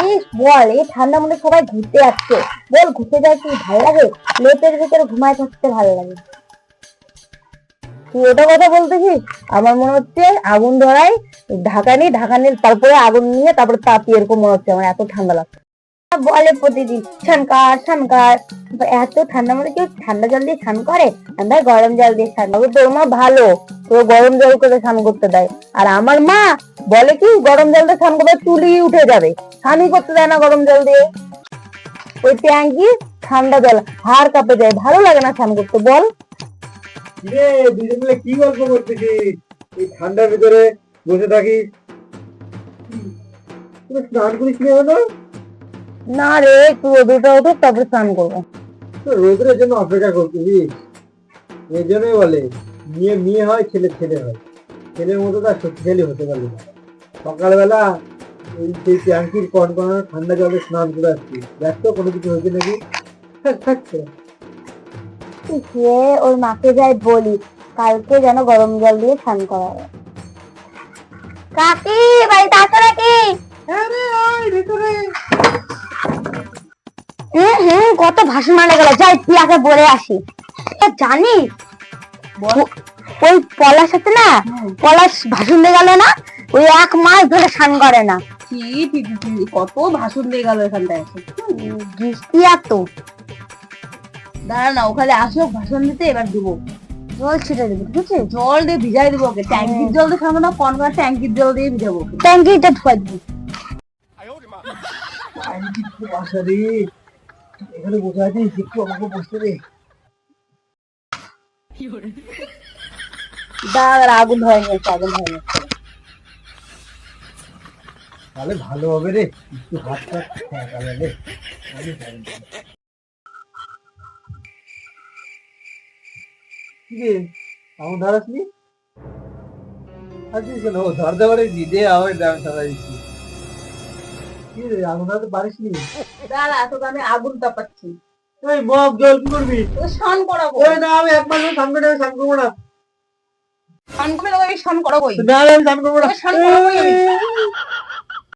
এই বল, এই ঠান্ডা মনে সবাই ঘুরতে যাচ্ছে। বল, ঘুরতে যায় কি ভালো লাগে? লেপের ভিতরে ঘুমায় থাকতে ভালো লাগে। তুই ওটা কথা বলতেছিস? আমার মনে হচ্ছে আগুন ধরাই ঢাকা নিয়ে ঢাকা নিয়ে তারপরে আগুন নিয়ে তারপরে তাপি এরকম মনে হচ্ছে আমার, এত ঠান্ডা লাগছে। বলে প্রতিদিন স্নান কর স্নান কর। এত ঠান্ডা মধ্যে কেউ ঠান্ডা জল দিয়ে স্নান করে? আমরা গরম জল দিয়ে স্নান করব তোর মা ভালো, তোর গরম জল করে স্নান করতে দেয়। আর আমার মা বলে কি গরম জল দিয়ে স্নান করলে চুলি উঠে যাবে। স্নানই করতে দেয় না গরম জল দিয়ে। ওই ট্যাঙ্কি ঠান্ডা জল হাড় কাঁপে যায়। ভালো লাগে না স্নান করতে বল। রে দুজন মিলে কি গল্প করতেছিস? এই ঠান্ডার ভিতরে বসে তুই স্নান করিস নি রে একটু রোদটা উঠুক তারপরে স্নান করব। তো রোদের জন্য অপেক্ষা করতেছিস? এই জন্যই বলে মেয়ে মেয়ে হয় ছেলে ছেলে হয়। ছেলের মতো তার শক্তিশালী হতে পারবে না। সকালবেলা সেই ট্যাঙ্কির কনকনা ঠান্ডা জলে স্নান করে আসছি। ব্যস্ত কোনো কিছু হয়েছে নাকি? থাক, থাক। ওর মাকে যাই বলি কালকে যেন গরম জল দিয়ে স্নান করাবে। কাকি বাড়িতে আসো নাকি? হুম হুম কত ভাষণ মানে গেল। যাই পিয়াকে বলে আসি। জানিস? ওই পলাশ আছে না? পলাশ ভাষণ দিয়ে গেল না? ওই এক মাস ধরে স্নান করে না। ছি, কত ভাষণ দিয়ে গেল এখানটায়। বৃষ্টি এত দাঁড়া না ওখানে আসো ভাষণ দিতে এবার দেবো। জল ছিটে দেবে ঠিক আছে? জল দিয়ে ভিজাই দেবো ওকে। ট্যাঙ্কির জল দিয়ে খাব না কনকার ট্যাঙ্কির জল দিয়ে ভিজাবো ট্যাঙ্কিটা ধোয়া দিবি। এখানে বসে আছিস একটু আমাকে বসতে দে। দাঁড়া আগুন ধরে নিয়েছে আগুন ধরে নিয়েছে তাহলে ভালো হবে রে। একটু হাতটা না। রে আমার কেন? নি দে আমার দাম সারা দিচ্ছি কি রে আগুন ধরতে পারিস নি? দাঁড়া তোকে আমি আগুন তাপাচ্ছি। ওই মগ জল কি করবি? তোকে স্নান করাবো। না আমি এক মাস সামনে আমি স্নান করব না। স্নান করবে তোকে আমি স্নান করাবোই। না আমি স্নান করব না। স্নান করাবোই আমি।